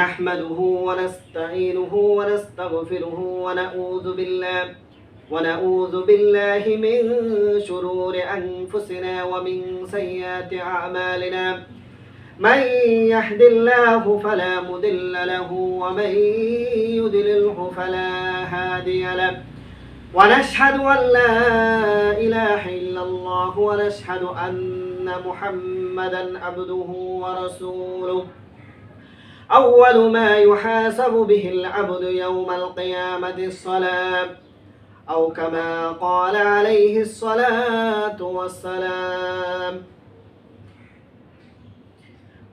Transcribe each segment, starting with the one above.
نحمده ونستعينه ونستغفره ونعوذ بالله ونعوذ بالله من شرور أنفسنا ومن سيئات أعمالنا. من يهد الله فلا مضل له ومن يضلله فلا هادي له. ونشهد أن لا إله إلا الله ونشهد أن محمدا عبده ورسوله. أول ما يحاسب به العبد يوم القيامة الصلاة أو كما قال عليه الصلاة والسلام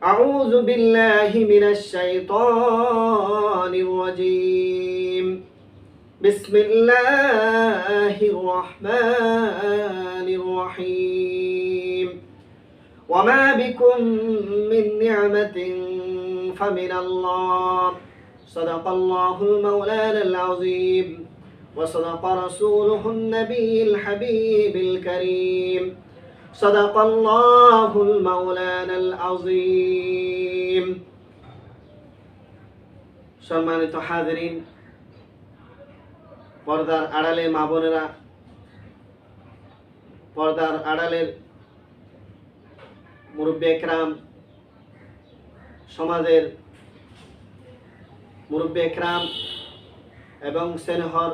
أعوذ بالله من الشيطان الرجيم. بسم الله الرحمن الرحيم. وما بكم من نعمة فمن الله صدق الله المولانا العظيم وصدق رسوله النبي الحبيب الكريم صدق الله المولانا العظيم সম্মানিত হাজরিন পর্দার আড়ালে মা বোনেরা পর্দার আড়ালের মুরব্বী একরাম সমাজের মুরব্বী একরাম এবং সেনহর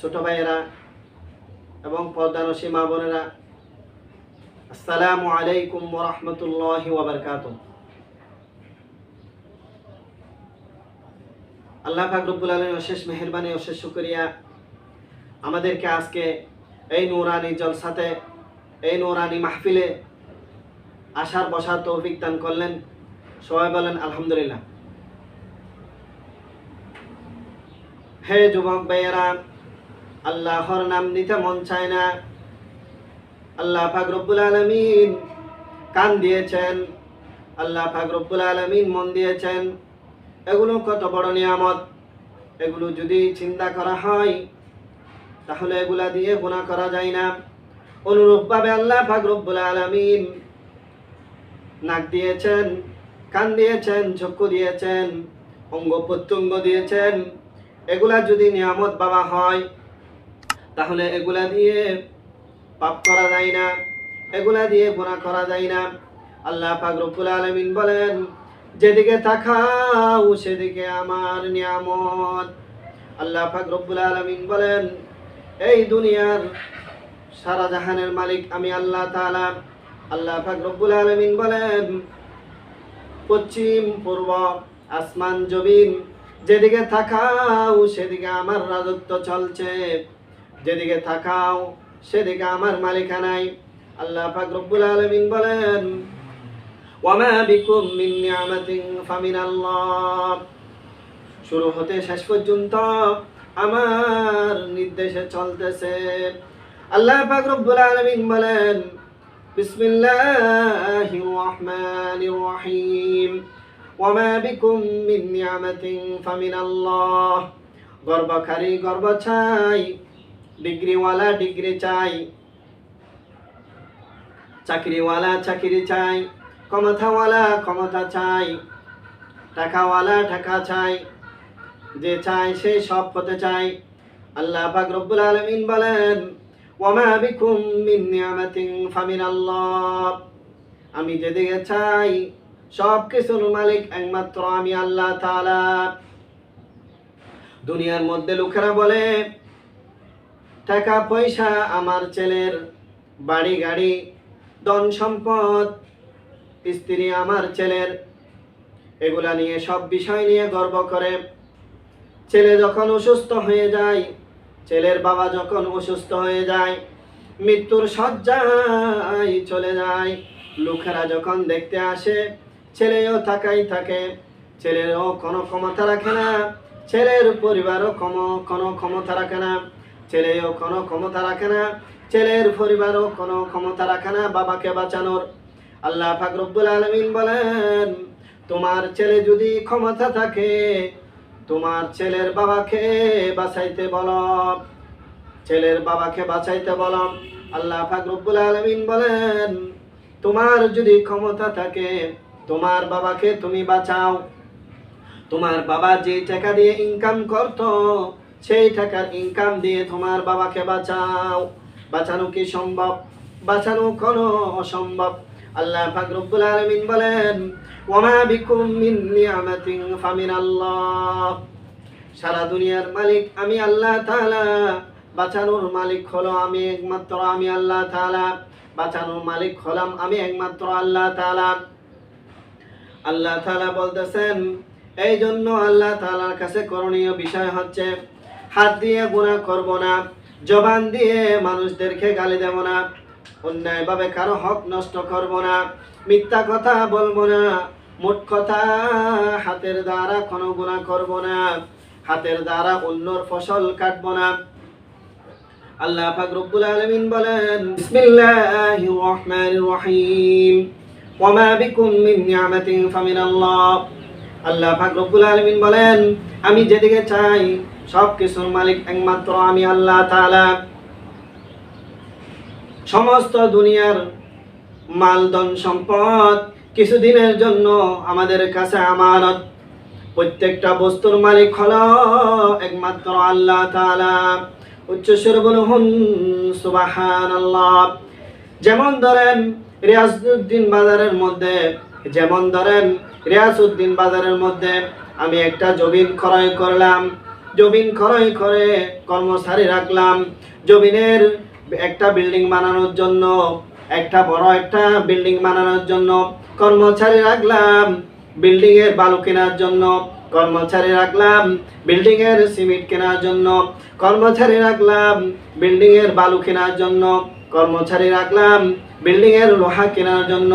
ছোট ভাইয়েরা এবং পর্দানসী মা বোনেরা, আসসালামু আলাইকুম ওরহমতুল্লাহ ওবরকাত আল্লাহ ফাকরুবুল আলম অশেষ মেহরবানি, অশেষ শুক্রিয়া। আমাদেরকে আজকে এই নৌরানি জলসাতে, এই নৌরানি মাহফিলে আসার বসার তৌফিক দান করলেন। সবাই বলেন, আলহামদুলিল্লাহ। হে যুবক ভাইয়েরা, আল্লাহর নাম নিতে মন চায় না। আল্লাহ পাক আলমিন কান দিয়েছেন। আল্লাহ পাক রব্বুল আলমিন মন দিয়েছেন। এগুলো কত বড় নিয়ামত। এগুলো যদি চিন্তা করা হয়, তাহলে এগুলা দিয়ে গুণা করা যায় না। অনুরূপভাবে আল্লাহ পাক রব্বুল আলমিন নাক দিয়েছেন। কান দিয়েছেন, চক্ষু দিয়েছেন, অঙ্গ প্রত্যঙ্গ দিয়েছেন। এগুলা যদি নিয়ামত বাবা হয়, তাহলে এগুলা দিয়ে পাপ করা যায় না, এগুলা দিয়ে গুণা করা যায় না। আল্লাহ পাক রব্বুল আলামিন বলেন, যেদিকে তাকাও, সেদিকে আমার নিয়ামত। আল্লাহ পাক আলমিন বলেন, এই দুনিয়ার সারা জাহানের মালিক আমি আল্লাহ তাআলা। আল্লাহ পাক রব্বুল আলামিন বলেন পশ্চিম পূর্ব আসমান জমিন, যেদিকে থাকাও সেদিকে আমার রাজত্ব চলছে। যেদিকে থাকাও সেদিকে আমার মালিকানাই। আল্লাহ পাক রব্বুল আলামিন বলেন, ওয়ামা শুরু হতে শেষ পর্যন্ত আমার নির্দেশে চলতেছে। আল্লাহ পাক রব্বুল আলামিন বলেন বিসমিল্লাহির রহমানির রহিম ওয়ামা বিকুম মিন নিয়ামাতিন ফামিনাল্লাহ। গর্বকারী গর্ব চাই ডিগ্রিওয়ালা ডিগ্রি চাই চাকরিওয়ালা চাকরি চাই ক্ষমতাওয়ালা ক্ষমতা চাই টাকাওয়ালা টাকা চাই যে চাই সে সব হতে চাই আল্লাহ পাক রব্বুল আলামিন বলেন ওয়ামা বিকুম মিন নিয়ামাতিন ফামিনাল্লাহ। আমি যেদিকে চাই, সব কিছুর মালিক একমাত্র আমি আল্লাহ তাআলা। দুনিয়ার মধ্যে লোকেরা বলে, টাকা, পয়সা, আমার ছেলের বাড়ি, গাড়ি, ধন সম্পদ, স্ত্রী, আমার ছেলের, এগুলা নিয়ে সব বিষয় নিয়ে গর্ব করে। ছেলে যখন অসুস্থ হয়ে যায় ছেলের বাবা যখন অসুস্থ হয়ে যায়, মৃত্যুর শয্যায় চলে যায়। লোকেরা যখন দেখতে আসে, ছেলেও থাকাই থাকে। ছেলেরও কোনো ক্ষমতা রাখে না। ছেলের পরিবারও কম কোনো ক্ষমতা রাখে না। ছেলেও কোনো ক্ষমতা রাখে না। ছেলের পরিবারও কোনো ক্ষমতা রাখে না বাবাকে বাঁচানোর। আল্লাহ পাক রব্বুল আলামিন বলেন, তোমার ছেলে যদি ক্ষমতা থাকে তোমার ছেলের বাবাকে বাঁচাইতে বলো ছেলের বাবাকে বাঁচাইতে বলো আল্লাহ পাক রব্বুল আলামিন বলেন, তোমার যদি ক্ষমতা থাকে, তোমার বাবাকে তুমি বাঁচাও। তোমার বাবা যে টাকা দিয়ে ইনকাম করতো, সেই টাকার ইনকাম দিয়ে তোমার বাবাকে বাঁচাও। বাঁচানো কি সম্ভব? বাঁচানো কোনো অসম্ভব। আল্লাহ পাক রব্বুল আলামিন বলেন ওমা বিকুম মিন নিয়ামাতিন ফামিনাল্লাহ। সারা দুনিয়ার মালিক আমি আল্লাহ তাআলা। বাঁচানোর মালিক হলো আমি একমাত্র, আমি আল্লাহ তাআলা। বাঁচানোর মালিক হলাম আমি একমাত্র আল্লাহ তাআলা। আল্লাহ তাআলা বলতেছেন এই জন্য আল্লাহ তাআলার কাছে করণীয় বিষয় হচ্ছে, হাত দিয়ে গুনাহ করব না, জবান দিয়ে মানুষদেরকে গালি দেব না, অন্যায়ভাবে কারও হক নষ্ট করব না, মিথ্যা কথা বলব না মোট কথা, হাতের দ্বারা কোনো গুনাহ করব না। হাতের দ্বারা অন্যর ফসল কাটবো না। আল্লাহ পাক আলামিন বলেন, বিসমিল্লাহির রহমানির রহিম। ওমা বিকুম মিন নি'মাতিন ফামিনাল্লাহ। আল্লাহ পাক রব্বুল আলামিন বলেন, আমি যেদিকে চাই সব কিছুর মালিক একমাত্র আমি আল্লাহ তাআলা। সমস্ত দুনিয়ার মালদন সম্পদ কিছুদিনের জন্য আমাদের কাছে আমানত। প্রত্যেকটা বস্তুর মালিক হলো একমাত্র আল্লাহ তাআলা। উচ্চ সুর বলুন সুবহানাল্লাহ। যেমন ধরেন রিয়াজউদ্দিন বাজারের মধ্যে, যেমন ধরেন রিয়াজউদ্দিন বাজারের মধ্যে আমি একটা জমিন ক্রয় করলাম। জমিন ক্রয় করে কর্মচারী রাখলাম। জমিনের একটা বিল্ডিং বানানোর জন্য, একটা বড় একটা বিল্ডিং বানানোর জন্য কর্মচারী রাখলাম। বিল্ডিং এর বালু কেনার জন্য কর্মচারী রাখলাম। বিল্ডিং এর সিমেন্ট কেনার জন্য কর্মচারী রাখলাম। বিল্ডিং এর বালু কেনার জন্য কর্মচারী রাখলাম। বিল্ডিং এর লোহা কেনার জন্য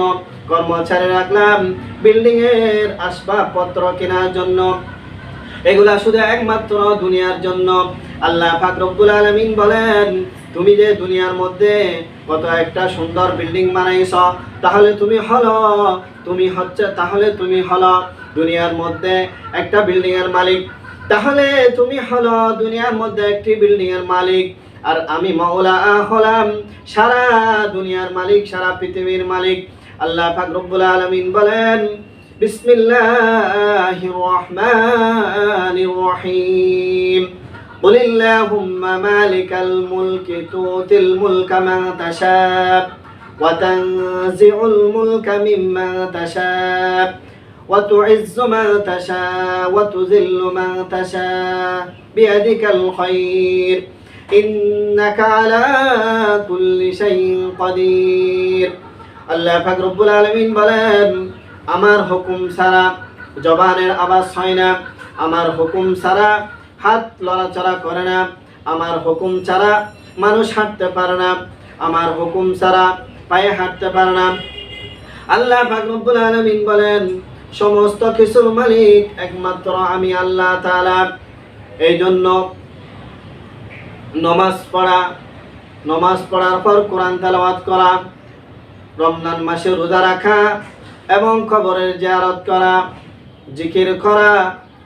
কর্মচারী রাখলাম। বিল্ডিং এর আসবাবপত্র কেনার জন্য। এগুলা শুধু একমাত্র দুনিয়ার জন্য। আল্লাহ পাক রব্বুল আলামিন বলেন তুমি যে দুনিয়ার মধ্যে কত একটা সুন্দর বিল্ডিং বানাইছ, তাহলে তুমি হল। তুমি হচ্ছে, তাহলে তুমি হল দুনিয়ার মধ্যে একটা বিল্ডিংয়ের মালিক। তাহলে তুমি হলো দুনিয়ার মধ্যে একটি বিল্ডিংয়ের মালিক। আর আমি মহলা হলাম সারা দুনিয়ার মালিক, সারা পৃথিবীর মালিক। আল্লাহ ফাকরুল আলমিন বলেন বিসমিল্লাহ রহমান রহিম। قل اللهم مالك الملك تؤتي الملك من تشاء وتنزع الملك ممن تشاء وتعز من تشاء وتذل من تشاء بيدك الخير إنك على كل شيء قدير আল্লাহ পাক রব্বুল আলামিন বলেন আমার হুকুম ছাড়া জবানের আওয়াজ হয় না আমার হুকুম ছাড়া হাত লড়াচড়া করে না, আমার হুকুম ছাড়া মানুষ হাঁটতে পারে না, আমার হুকুম ছাড়া পায়ে হাঁটতে পারে না। আল্লাহ পাক রব্বুল আলামিন বলেন, সমস্ত কিছুর মালিক একমাত্র আমি আল্লাহ তাআলা। এই জন্য নমাজ পড়া, নমাজ পড়ার পর কোরআন তেলাওয়াত করা, রমজান মাসে রোজা রাখা এবং খবরের জিয়ারত করা, জিকির করা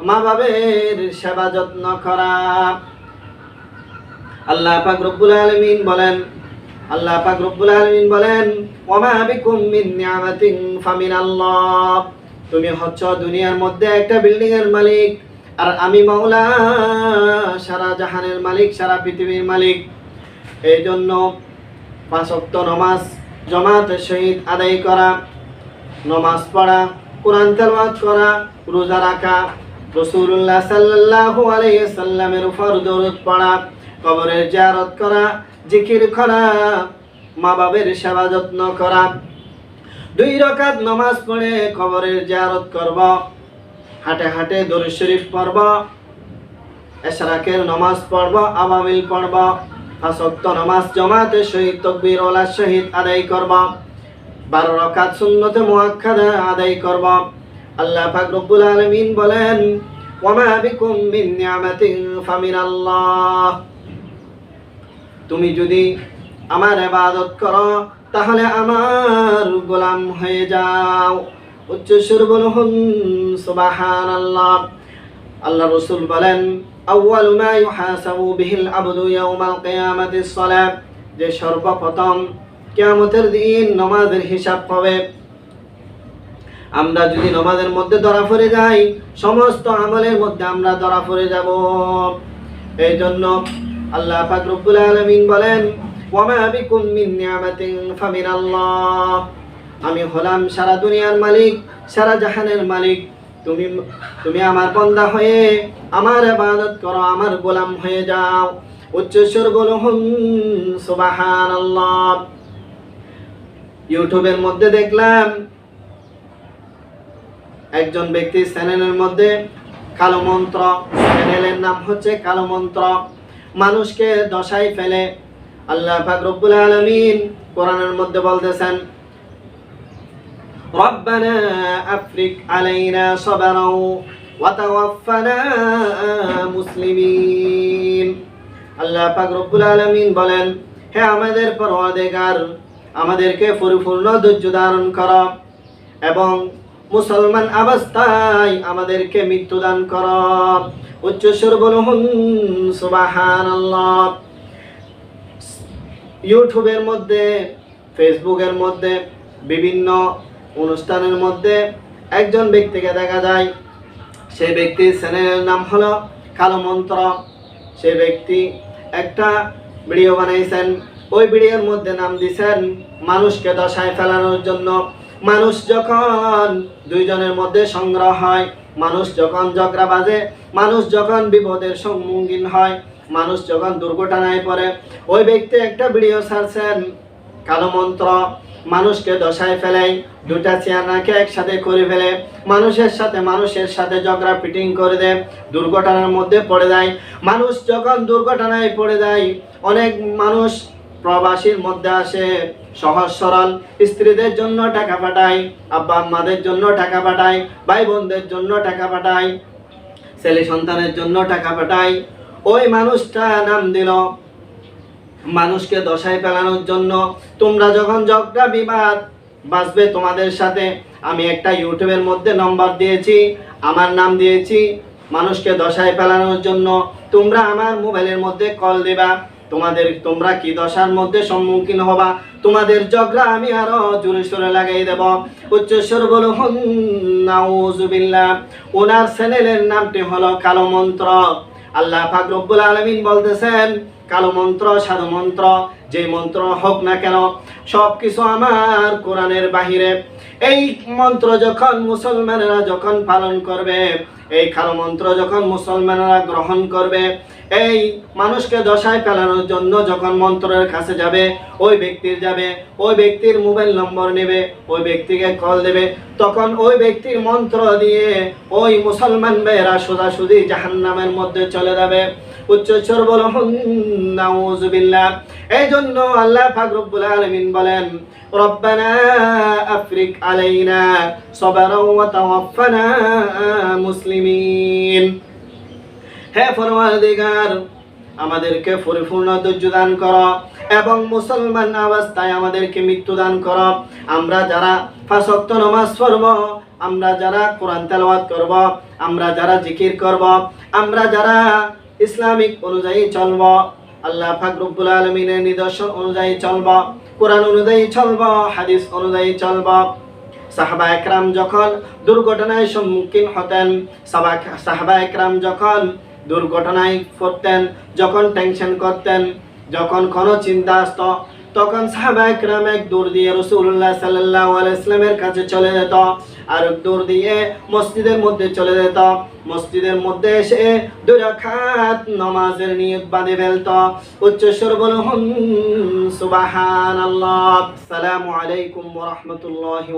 মা বাবের সেবা যত্ন করা। আল্লাহ পাক রব্বুল আলামিন বলেন, আল্লাহ পাক রব্বুল আলামিন বলেন, ওমা বিকুম মিন নিয়ামাতিন ফামিনাল্লাহ। তুমি হচ্ছ দুনিয়ার মধ্যে একটা বিল্ডিং এর মালিক, আর আমি মাওলা সারা জাহানের মালিক, সারা পৃথিবীর মালিক। এই জন্য পাঁচ ওয়াক্ত নামাজ জমাতের সহিত আদায় করা, নমাজ পড়া, কোরআন তেলাওয়াত করা, রোজা রাখা রাসূলুল্লাহ সাল্লাল্লাহু আলাইহি সাল্লামের উপর দরুদ পড়া, কবরের জিয়ারত করা, জিকির করা মা বাবার সেবা যত্ন করা। দুই রাকাত নামাজ পড়ে কবরের জিয়ারত করব, হাটে হাটে দরুদ শরীফ পড়ব, এশরাকের নামাজ পড়ব আবাবিল পড়ব আসক্ত নামাজ জমাতে শহীদ, তকবীর ওলা শহীদ আদায় করব, বারো রকাত সুন্নতে মুআক্কাদা আদায় করব। আল্লাহ পাক রব্বুল আলামিন বলেন, ওয়ামা বিকুম মিন নিয়ামাতিন ফামিনাল্লাহ। তুমি যদি আমার ইবাদত করো, তাহলে আমার গোলাম হয়ে যাও। উচ্চ সুর বলুন, সুবহানাল্লাহ। আল্লাহ রসুল বলেন, আউয়ালু মা ইউহাসাবু বিহিল আবদু ইয়াউমাল কিয়ামাতিস সালাত। যে সর্বপ্রথম কিয়ামতের দিন নামাজের হিসাব হবে আমরা যদি নমাজের মধ্যে ধরা পড়ে যাই, সমস্ত আমলের মধ্যে আমরা ধরা পড়ে যাব। এই জন্য আল্লাহ পাক আলমিন বলেন আমি হলাম সারা দুনিয়ার মালিক, সারা জাহানের মালিক। তুমি তুমি আমার বন্দা হয়ে আমার ইবাদত করো, আমার গোলাম হয়ে যাও। উচ্চস্বর বলো সুবহানাল্লাহ। ইউটিউবের মধ্যে দেখলাম একজন ব্যক্তি চ্যানেলের মধ্যে কালো মন্ত্র চ্যানেলের নাম হচ্ছে কালো মন্ত্র মানুষকে দশাই ফেলে আল্লাহ পাক রব্বুল আলামিন কোরআনের মধ্যে বলতেছেন ربنا أفرق علينا صبرا وتوفنا মুসলিমিন আল্লাহ পাক রব্বুল আলামিন বলেন হে আমাদের পরওয়ারদিগার আমাদেরকে পরিপূর্ণ ধৈর্য ধারণ কর এবং মুসলমান অবস্থায় আমাদেরকে মৃত্যু দান কর। উচ্চস্বর বলুন সুবহানাল্লাহ। ইউটিউবের মধ্যে, ফেসবুকের মধ্যে, বিভিন্ন অনুষ্ঠানের মধ্যে একজন ব্যক্তিকে দেখা যায়। সেই ব্যক্তির চ্যানেলের নাম হলো কালো মন্ত্র। সেই ব্যক্তি একটা ভিডিও বানাইছেন। ওই ভিডিওর মধ্যে নাম দিছেন, মানুষকে দশায় ফেলানোর জন্য মানুষ যখন দুইজনের মধ্যে সংগ্রহ হয়, মানুষ যখন ঝগড়া বাজে, মানুষ যখন বিপদের সম্মুখীন হয়, মানুষ যখন দুর্ঘটনায় পড়ে, ওই ব্যক্তি একটা ভিডিও ছাড়ছেন, কালো মন্ত্র, মানুষকে দশায় ফেলাই, দুটা চেয়ারনাকে একসাথে করে ফেলে, মানুষের সাথে মানুষের সাথে ঝগড়া ফিটিং করে দেয়, দুর্ঘটনার মধ্যে পড়ে যায়। মানুষ যখন দুর্ঘটনায় পড়ে যায়, অনেক মানুষ প্রবাসীর মধ্যে আসে সহজ সরল। স্ত্রীদের জন্য টাকা পাঠায় আব্বা আম্মাদের জন্য টাকা পাঠায় ভাই বোনদের জন্য টাকা পাঠায় ছেলে সন্তানের জন্য টাকা পাঠায় ওই মানুষটা নাম দিল মানুষকে দশায় ফেলানোর জন্য। তোমরা যখন ঝগড়া, বিবাদ বাঁচবে তোমাদের সাথে, আমি একটা ইউটিউবের মধ্যে নম্বর দিয়েছি, আমার নাম দিয়েছি, মানুষকে দশায় ফেলানোর জন্য। তোমরা আমার মোবাইলের মধ্যে কল দিবা। তোমাদের, তোমরা কি দশার মধ্যে সম্মুখীন হবা? তোমাদের ঝগড়া আমি আরও জোরে সোরে লাগাই দেব। উচ্চস্বর বলো নাউজুবিল্লাহ ওনার চ্যানেলের নামটি হলো কালো মন্ত্র। আল্লাহ পাক আলমিন বলতেছেন, কালো মন্ত্র সাধু মন্ত্র, যে মন্ত্র হোক না কেন সব কিছু আমার কোরআনের বাহিরে। এই মন্ত্র যখন মুসলমানেরা যখন পালন করবে, এই কালো মন্ত্র যখন মুসলমানেরা গ্রহণ করবে এই মানুষকে দশায় ফেলানোর জন্য যখন মন্ত্রের কাছে যাবে, ওই ব্যক্তির যাবে, ওই ব্যক্তির মোবাইল নম্বর নেবে, ওই ব্যক্তিকে কল দেবে, তখন ওই ব্যক্তির মন্ত্র দিয়ে ওই মুসলমান মেয়েরা সোজাসুজি জাহান্নামের মধ্যে চলে যাবে। উচ্চস্বর বল এই জন্য আল্লাহ পাক রব্বুল আলামিন বলেন, রব্বানা আফরিক আলাইনা সাবরা মুসলিমিন। হে ফরমাদিগার আমাদেরকে পরিপূর্ণ ধৈর্য দান কর এবং মুসলমান অবস্থায় আমাদেরকে মৃত্যু দান কর। আমরা যারা ফাঁসক্ত নমাজ পড়ব, আমরা যারা কোরআন তেলাওয়াত করব, আমরা যারা জিকির করব, আমরা যারা ইসলামিক অনুযায়ী চলব, আল্লাহ পাক রব্বুল আলমিনের নিদর্শন অনুযায়ী চলব, কোরআন অনুযায়ী চলব, হাদিস অনুযায়ী চলব। সাহাবা একরাম যখন দুর্ঘটনায় সম্মুখীন হতেন সাহাবা একরাম যখন দুর্ঘটনায় পড়তেন, যখন টেনশন করতেন, যখন কোনো চিন্তা আসত তখন সাহাবা একরাম এক দূর দিয়ে রসুল্লাহ সাল্লাহ আলাইসলামের কাছে চলে যেত আর দূর দিয়ে মসজিদের মধ্যে চলে যেত। মসজিদের মধ্যে এসে দুই রাকাত নামাজের নিয়ত বাঁধে ফেলত। উচ্চস্বর বলুন সুবাহান আল্লাহ সালামু আলাইকুম রাহমাতুল্লাহি